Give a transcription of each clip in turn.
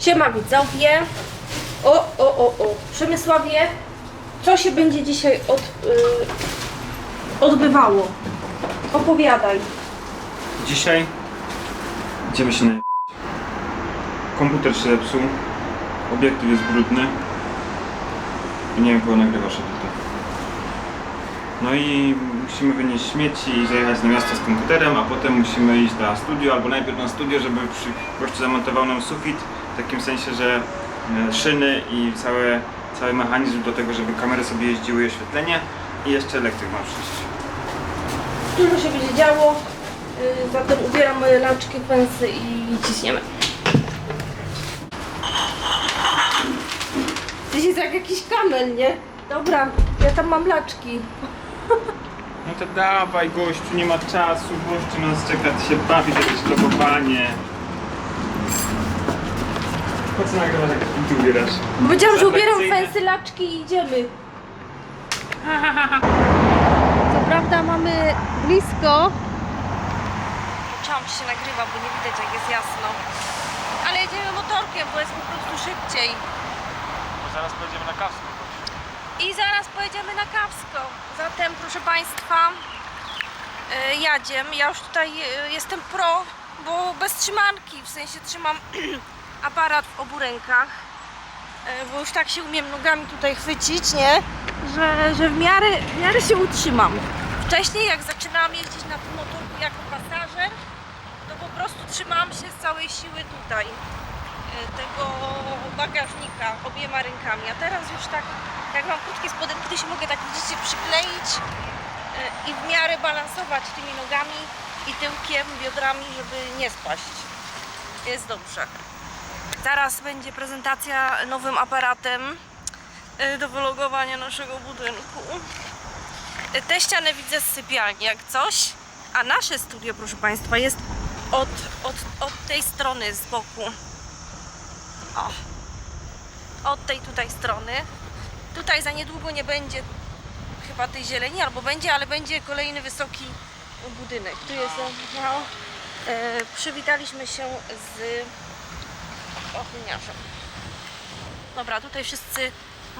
Siema widzowie. O, o, o, o. Przemysławie, co się będzie dzisiaj od, y, odbywało? Opowiadaj. Dzisiaj idziemy się na Komputer się zepsuł, obiektyw jest brudny i nie wiem kogo nagrywasz tutaj. No i musimy wynieść śmieci i zajechać na miasto z komputerem, a potem musimy iść na studio, albo najpierw na studio, żeby przy gościu zamontował nam sufit, takim sensie, że e, szyny i całe, cały mechanizm do tego, żeby kamery sobie jeździły i oświetlenie i jeszcze elektryk ma przyjść. Dużo się będzie działo, y, zatem ubieram moje laczki, pensy i ciśniemy. Ty jest jak jakiś kamel, nie? Dobra, ja tam mam laczki. No to dawaj gościu, nie ma czasu, gościu nas czeka, ty się bawić jakieś logowanie. Po co nagrywasz, jak ty ubierasz? Bo Powiedziałam, że ubieram Atrakcyjne. pensy, laczki i idziemy. Co prawda mamy blisko. Czułam, czy się nagrywa, bo nie widać jak jest jasno. Ale jedziemy motorkiem, bo jest po prostu szybciej. Bo zaraz pojedziemy na kawską. I zaraz pojedziemy na Kawsko. Zatem, proszę Państwa, yy, jadziem. Ja już tutaj yy, jestem pro, bo bez trzymanki, w sensie trzymam aparat w obu rękach, yy, bo już tak się umiem nogami tutaj chwycić, nie? Że, że w, miarę, w miarę się utrzymam. Wcześniej, jak zaczynałam jeździć na tym motorku jako pasażer, to po prostu trzymałam się z całej siły tutaj e, tego bagażnika obiema rękami, a teraz już tak, jak mam krótkie spodenki, to się mogę tak widzicie przykleić e, i w miarę balansować tymi nogami i tyłkiem, biodrami, żeby nie spaść. Jest dobrze. Zaraz będzie prezentacja nowym aparatem e, do wylogowania naszego budynku. E, Te ściany widzę z sypialni jak coś, a nasze studio, proszę Państwa, jest od, od, od tej strony z boku. O. Od tej tutaj strony. Tutaj za niedługo nie będzie chyba tej zieleni, albo będzie, ale będzie kolejny wysoki budynek. Tu jest no, e, przywitaliśmy się z ochroniarzem. Dobra, tutaj wszyscy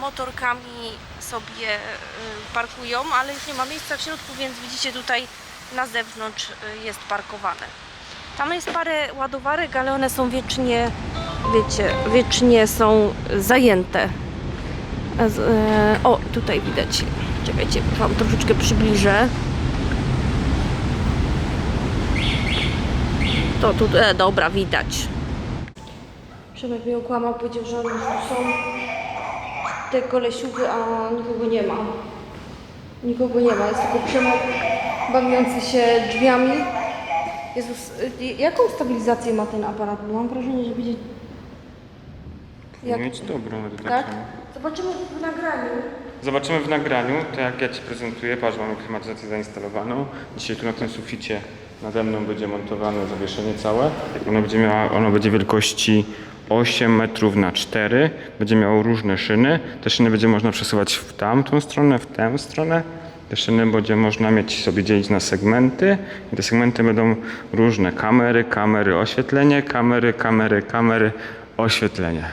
motorkami sobie e, parkują, ale już nie ma miejsca w środku, więc widzicie tutaj na zewnątrz e, jest parkowane. Tam jest parę ładowarek, ale one są wiecznie, wiecie, wiecznie są zajęte. E, O, tutaj widać. Czekajcie, wam troszeczkę przybliżę. To tu, e, dobra, widać. Przemek mnie okłamał, powiedział, że są te kolesiuchy, a nikogo nie ma. Nikogo nie ma, jest tylko Przemek bawiący się drzwiami. Jezus, y, jaką stabilizację ma ten aparat? Bo mam wrażenie, że będzie... Jak... Mieć dobrą Tak? Zobaczymy w nagraniu. Zobaczymy w nagraniu, to jak ja Ci prezentuję, patrz, mamy klimatyzację zainstalowaną. Dzisiaj tu na tym suficie nade mną będzie montowane zawieszenie całe. Ono będzie, miała, ono będzie wielkości 8 metrów na 4. Będzie miało różne szyny. Te szyny będzie można przesuwać w tamtą stronę, w tę stronę. Te szyny będzie można mieć sobie dzielić na segmenty i te segmenty będą różne. Kamery, kamery, oświetlenie, kamery, kamery, kamery, oświetlenie.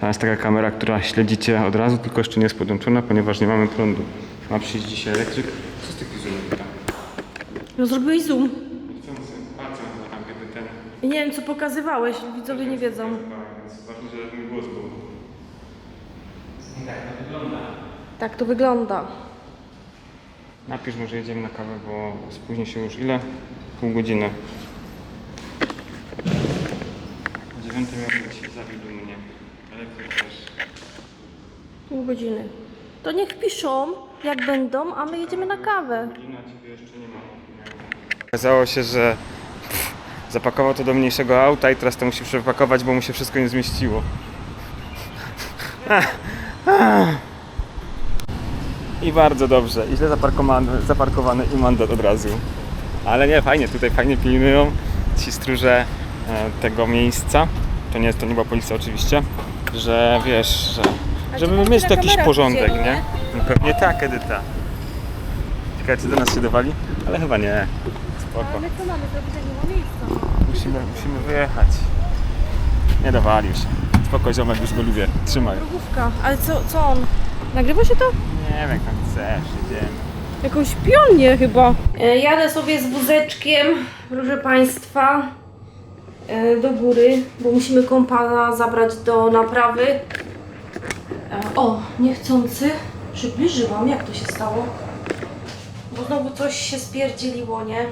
To jest taka kamera, która śledzicie od razu, tylko jeszcze nie jest podłączona, ponieważ nie mamy prądu. Ma przyjść dzisiaj elektryk. Co z tych zoomów? No zrobiłeś zoom. Chcący, palcem na tam kiedy ten... I nie wiem, co pokazywałeś, widzowie nie wiedzą. Więc ważne, że ten głos był. Tak to wygląda. Tak to wygląda. Napisz może jedziemy na kawę, bo spóźni się już ile? Pół godziny. Dziewiąty miał być, zawiódł mnie. Elektryk też. Pół godziny. To niech piszą, jak będą, a my jedziemy na kawę. Godzina ciebie jeszcze nie ma. Okazało się, że zapakował to do mniejszego auta i teraz to musi przepakować, bo mu się wszystko nie zmieściło. I bardzo dobrze. I źle zaparkowany, zaparkowany i mandat od razu. Ale nie, fajnie, tutaj fajnie pilnują ci stróże e, tego miejsca. To nie jest, to nie była policja oczywiście, że wiesz, że Ale żeby mieć jakiś porządek, nie? No pewnie tak, Edyta. Ciekawe, czy do nas się dowali? Ale chyba nie. Spoko. my co mamy zrobić, jak nie ma miejsca? Musimy, musimy wyjechać. Nie dowali się. spoko ziomek, już go lubię. Trzymaj. Główka. Ale co, co on? Nagrywa się to? Nie wiem, jak tam chcesz, idziemy. Jakąś pionnię chyba. E, Jadę sobie z wózeczkiem, proszę Państwa, e, do góry, bo musimy kompana zabrać do naprawy. E, O, niechcący przybliżyłam, jak to się stało? Bo znowu coś się spierdzieliło, nie?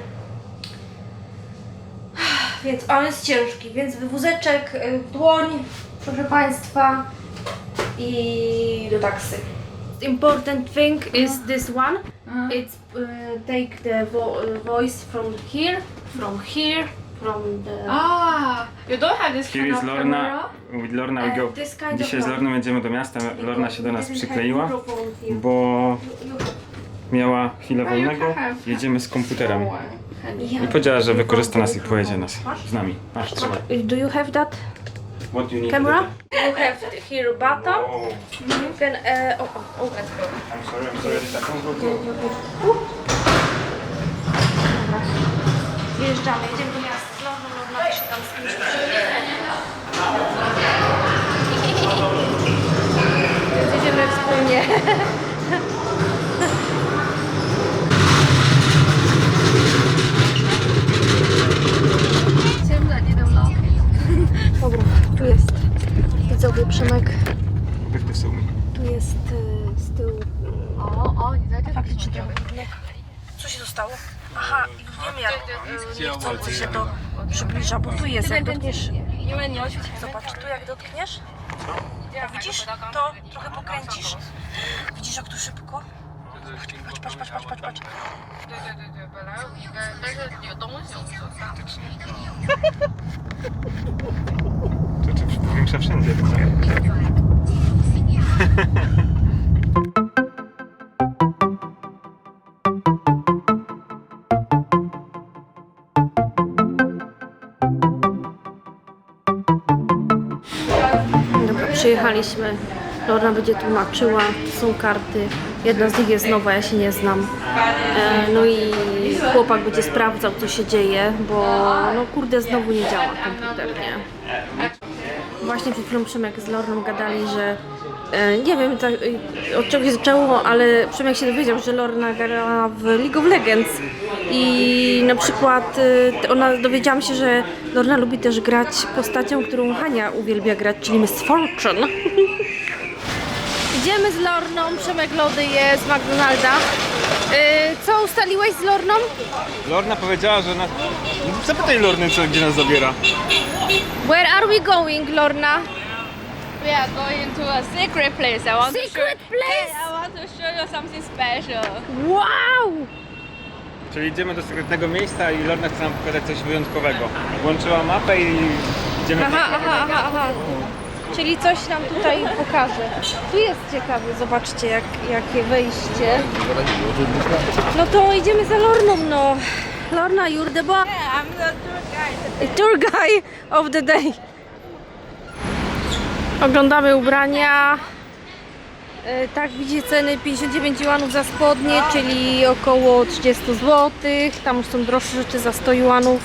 Więc, ale jest ciężki, więc wózeczek w dłoń, proszę Państwa, i do taksy. Important thing is this one. It's uh, take the vo uh, voice from here, from here, from the. Ah, you don't have this Here kind is of Lorna. camera? With Lorna we Uh, go. this kind of Dzisiaj z. Lorną jedziemy do miasta. Lorna się do nas Didn't have przykleiła, microphone here. bo You- you have- miała chwilę Oh, you wolnego. have- Jedziemy z komputerem. Yeah. I powiedziała, że wykorzysta nas i pojedzie nas z nami. Masz, trzymaj. Do you have that What do you need? camera? You have here button. Oh, You can. Uh, oh, oh, oh. I'm sorry, I'm sorry. Go- Wjeżdżamy, jedziemy do miasta. Z Lorną, Lorna się tam z kimś jedziemy wspólnie. nie wcale się to przybliża, bo tu jest, jak dotkniesz, zobacz, tu jak dotkniesz, o, widzisz, to trochę pokręcisz. Widzisz, jak tu szybko? Patrz, patrz, patrz, patrz, patrz, patrz. To czy powiększa wszędzie, tak? Lorna będzie tłumaczyła, są karty. Jedna z nich jest nowa, ja się nie znam. E, no i chłopak będzie sprawdzał, co się dzieje, bo no kurde, znowu nie działa komputer, nie? Właśnie przed chwilą Przemek z Lorną gadali, że e, nie wiem tak, e, od czego się zaczęło, ale Przemek się dowiedział, że Lorna gra w League of Legends i na przykład e, ona dowiedziałam się, że Lorna lubi też grać postacią, którą Hania uwielbia grać, czyli Miss Fortune. Idziemy z Lorną, Przemek lody je z McDonalda. E, co ustaliłeś z Lorną? Lorna powiedziała, że nas... Zapytaj Lorny, co, gdzie nas zabiera. Where are we going, Lorna? We are going to a secret place. I want to Secret show, place? I want to show you something special. Wow! Czyli idziemy do sekretnego miejsca i Lorna chce nam pokazać coś wyjątkowego. Włączyła mapę i idziemy... Aha, aha, aha, aha. Czyli coś nam tutaj pokaże. Tu jest ciekawe, zobaczcie jak, jakie wejście. No to idziemy za Lorną, no. Lorna, you're the bo- I'm the tour guide. tour guy of the day. Oglądamy ubrania. E, Tak, widzicie ceny 59 juanów za spodnie, czyli około 30 zł. Tam już są droższe rzeczy za 100 juanów.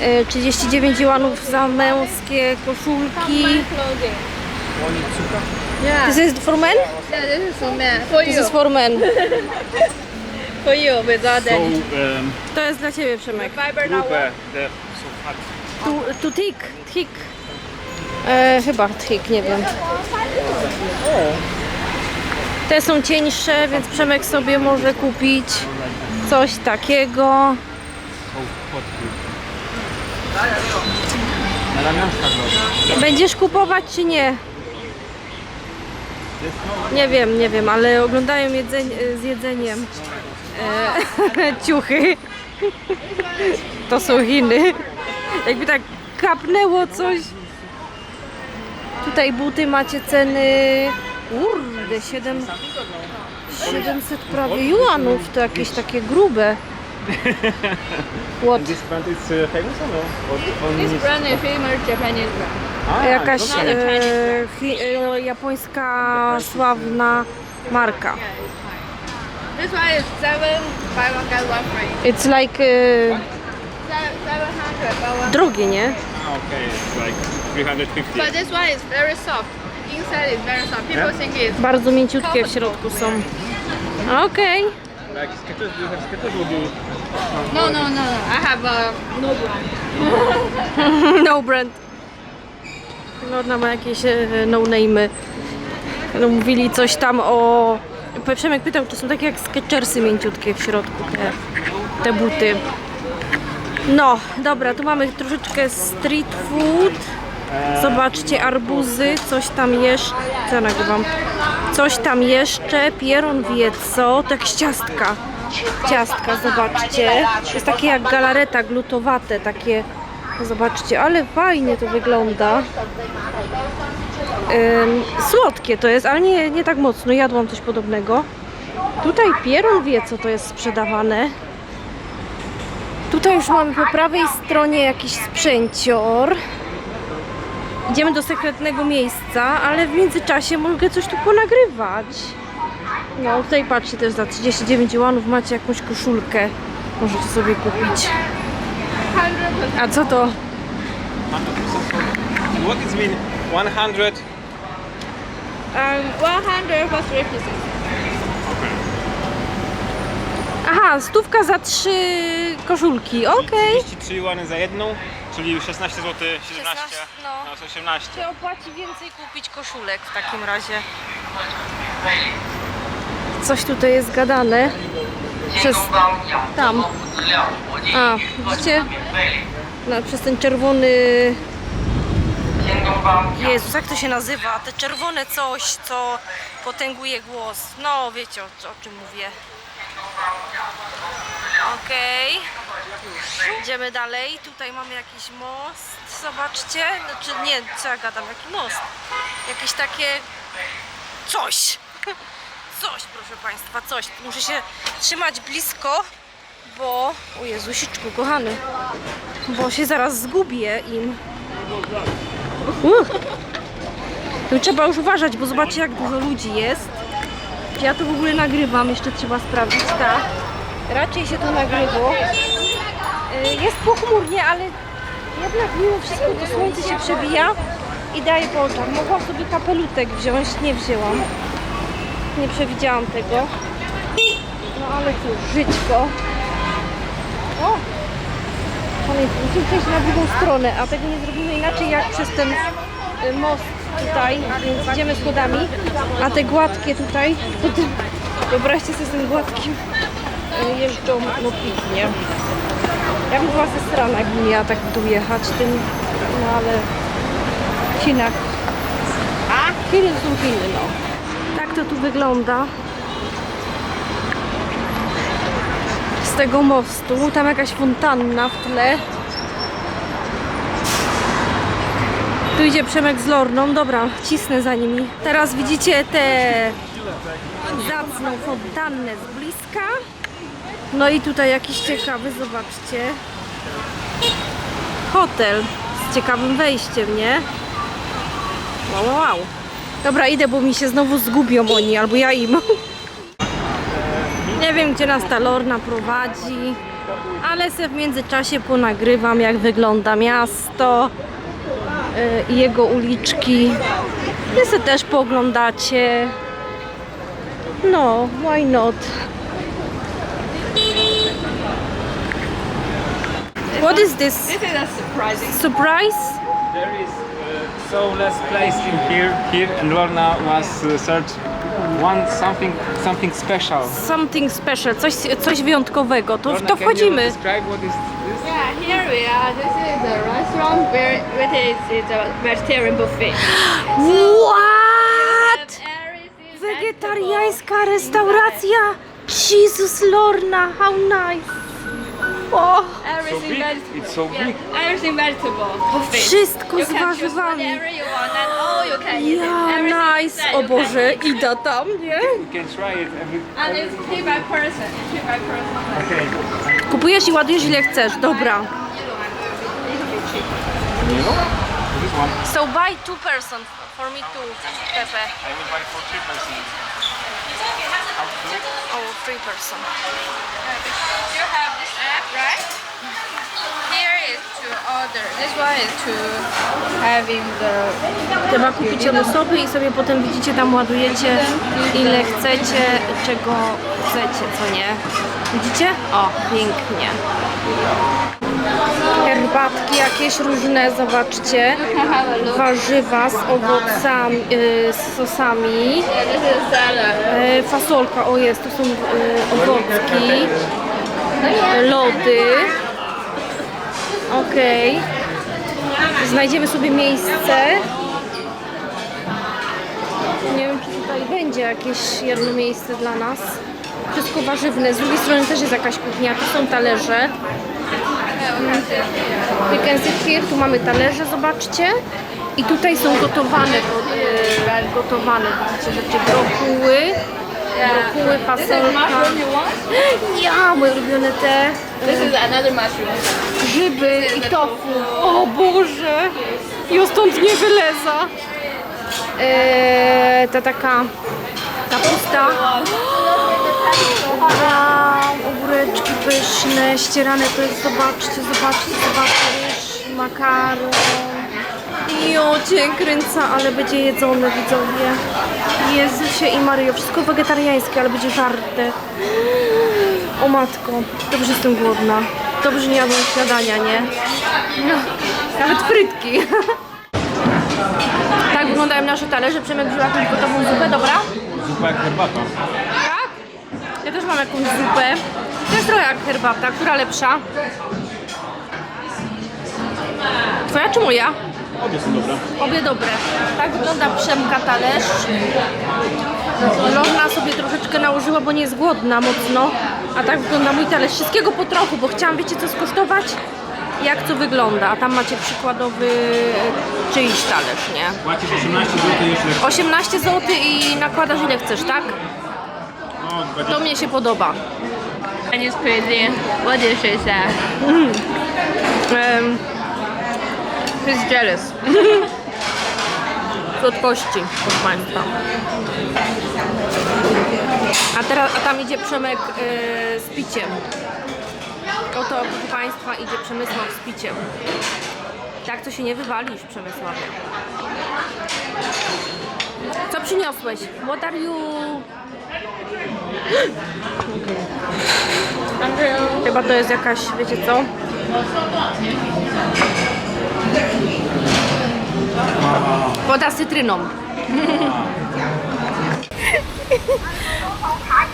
E, 39 juanów za męskie koszulki. Yeah. This is for men? yeah, this is for men. For This you. is for men. For you, without So, that. um, To jest dla Ciebie, Przemek. The, so. Tu, tu thick, thick. E, chyba thick, nie wiem. Te są cieńsze, więc Przemek sobie może kupić coś takiego. Na. Będziesz kupować czy nie? Nie wiem, nie wiem, ale oglądają jedzeń, z jedzeniem e, ciuchy. To są Chiny. Jakby tak kapnęło coś. Tutaj buty macie ceny. Kurde, 7, 700 prawie juanów. To jakieś takie grube. What? This brand is uh, famous or no? Or only This brand is famous Japanese brand. A, Jakaś to dalej. e, chi, e, japońska sławna marka. This one is seven, buy one get one free. It's like e, Seven, seven hundred, buy one. drogie, nie? A, Okej, it's like 350. But this one is very soft. Inside is very soft. People Yeah. think it's Bardzo mięciutkie w środku są. Okej. Like Skechers, do you have Skechers or do you... no, no, no, no. I have a no brand. No brand. Lorna ma jakieś e, no name'y. No, mówili coś tam o... Przemek pytał, czy są takie jak Skechersy mięciutkie w środku, te, te buty. No, dobra, tu mamy troszeczkę street food. Zobaczcie, arbuzy, coś tam jeszcze, co nagrywam? Coś tam jeszcze, pieron wie co, jakieś ciastka. Ciastka, zobaczcie. Jest takie jak galareta, glutowate, takie, zobaczcie, ale fajnie to wygląda. Ym, słodkie to jest, ale nie, nie tak mocno, jadłam coś podobnego. Tutaj pieron wie co to jest sprzedawane. Tutaj już mamy po prawej stronie jakiś sprzęcior. Idziemy do sekretnego miejsca, ale w międzyczasie mogę coś tu ponagrywać. No tutaj patrzcie też za 39 łanów macie jakąś koszulkę. Możecie sobie kupić. A co to? What is mean 100? Um, 100 for three pieces. Aha, stówka za trzy koszulki, okej. 33 łany za jedną, czyli 16 zł 17, 16, no. no. 18. Czy opłaci więcej kupić koszulek w takim razie? Coś tutaj jest gadane. Przez tam. A, widzicie? No, przez ten czerwony... Jezus, jak to się nazywa? Te czerwone coś, co potęguje głos. No, wiecie o, o czym mówię. Okej. Idziemy dalej. Tutaj mamy jakiś most. Zobaczcie. Znaczy nie, co ja gadam, jaki most. Jakieś takie coś. Coś, proszę Państwa, coś. Muszę się trzymać blisko, bo... O Jezusiczku, kochany. Bo się zaraz zgubię im. Uch. Tu trzeba już uważać, bo zobaczcie jak dużo ludzi jest. Ja to w ogóle nagrywam? Jeszcze trzeba sprawdzić. Tak. Raczej się to nagrywa. Y, Jest pochmurnie, ale jednak mimo wszystko to słońce się przebija i daje po oczach. Mogłam sobie kapelutek wziąć, nie wzięłam. Nie przewidziałam tego. No ale cóż, żyćko. O! Pamiętaj, musimy przejść na drugą stronę, a tego nie zrobimy inaczej jak przez ten y, most tutaj, więc idziemy schodami, a te gładkie tutaj, to tym, wyobraźcie sobie z tym gładkim y, jeżdżą no pięknie. Ja bym była zesrana, jakbym miała tak w dół jechać tym, no ale Chinak. A? Chiny są Chiny, no. To tu wygląda. Z tego mostu. Tam jakaś fontanna w tle. Tu idzie Przemek z Lorną. Dobra, cisnę za nimi. Teraz widzicie tę zacną fontannę z bliska. No i tutaj jakiś ciekawy, zobaczcie. Hotel z ciekawym wejściem, nie? Wow, wow, wow. Dobra, idę, bo mi się znowu zgubią oni, albo ja im. Nie wiem, gdzie nas ta Lorna prowadzi, ale se w międzyczasie ponagrywam, jak wygląda miasto yy, i jego uliczki. Wy se też pooglądacie. No, why not? What is this? This is a. Surprise? There is uh, so less place in here, here and Lorna was uh, search one something something special. Something special, coś, coś wyjątkowego. To, Lorna, to can you wchodzimy. describe what is this? Yeah, here we are. This is the restaurant where it is it's a vegetarian buffet. What? Everything Wegetariańska restauracja? Jesus Lorna, how nice. O, So Everything big. vegetable. It's so Yeah, big. everything vegetable buffet. wszystko You z can choose warzywami. whatever you want and all you can eat it. Ja, Everything nice. that O you Boże, eat. ida tam, nie? You can try it every. And it's three by person. Three by person. Okay. Kupujesz i ładujesz ile chcesz, dobra. Yellow and a little bit cheap. Yellow? This one. So buy two person, for me too, Pepe. I will buy for three persons. Oh, three person. You have right? Here is to order. This one is to having the Trzeba kupić od osoby i sobie potem widzicie, tam ładujecie ile chcecie, czego chcecie, co nie. Widzicie? O, pięknie. Herbatki jakieś różne, zobaczcie. have a look. Warzywa z owocami, y, z sosami. Yeah, this is salad. E, fasolka, o jest, to są e, owocki, lody. Okej. Znajdziemy sobie miejsce. Nie wiem, czy tutaj będzie jakieś jedno miejsce dla nas. Wszystko warzywne. Z drugiej strony też jest jakaś kuchnia. Tu są talerze. We can sit here. Tu mamy talerze, zobaczcie. I tutaj są gotowane, e, gotowane, widzicie, rzeczy, brokuły, brokuły, fasolka. Ja, moje ulubione te another mushroom. grzyby i tofu. O Boże! Ja stąd nie wyleza. Eee, ta taka kapusta. Wow, ogóreczki pyszne, ścierane to jest, zobaczcie, zobaczcie, zobaczcie, ryż, makaron. Jo, cię kręca, ale będzie jedzone, widzowie. Jezusie i Maryjo, wszystko wegetariańskie, ale będzie żarte. O matko, dobrze jestem głodna. Dobrze nie jadłam śniadania, nie? No, nawet frytki. tak wyglądają nasze talerze. Przemek wziął jakąś gotową zupę, dobra? Zupa jak herbata. Tak? Ja też mam jakąś zupę. Też trochę jak herbata. Która lepsza? Twoja czy moja? Obie są dobre. Obie dobre. Tak wygląda Przemka talerz. Lorna sobie troszeczkę nałożyła, bo nie jest głodna mocno. A tak wygląda mój talerz. Wszystkiego po trochu, bo chciałam, wiecie co, skosztować? Jak to wygląda. A tam macie przykładowy e, czyjś talerz, nie? Płacisz 18 zł jeśli 18 zł i nakładasz ile chcesz, tak? no, 20 To mnie się podoba. Chinese cuisine. What dish is that? Um, He's jealous. słodkości, proszę Państwa. A teraz, a tam idzie Przemek e, z piciem. Oto, proszę Państwa, idzie Przemysław z piciem. Tak to się nie wywalisz, Przemysławie. Co przyniosłeś? What are you... Chyba to jest jakaś, wiecie co? Woda z cytryną.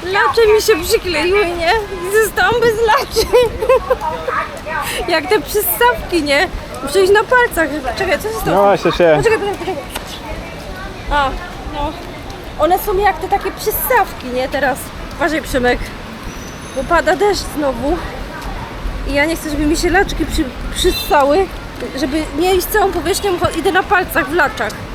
Lacze mi się przykleiły, nie? Zostałam bez laczy. Jak te przystawki, nie? Muszę iść na palcach. Czekaj, co się stało? No właśnie się. Poczekaj, poczekaj, poczekaj. A, no. One są jak te takie przystawki, nie? Teraz. Uważaj, Przemek. Bo pada deszcz znowu. I ja nie chcę, żeby mi się laczki przy, przyssały. Żeby nie iść całą powierzchnią, idę na palcach w laczach.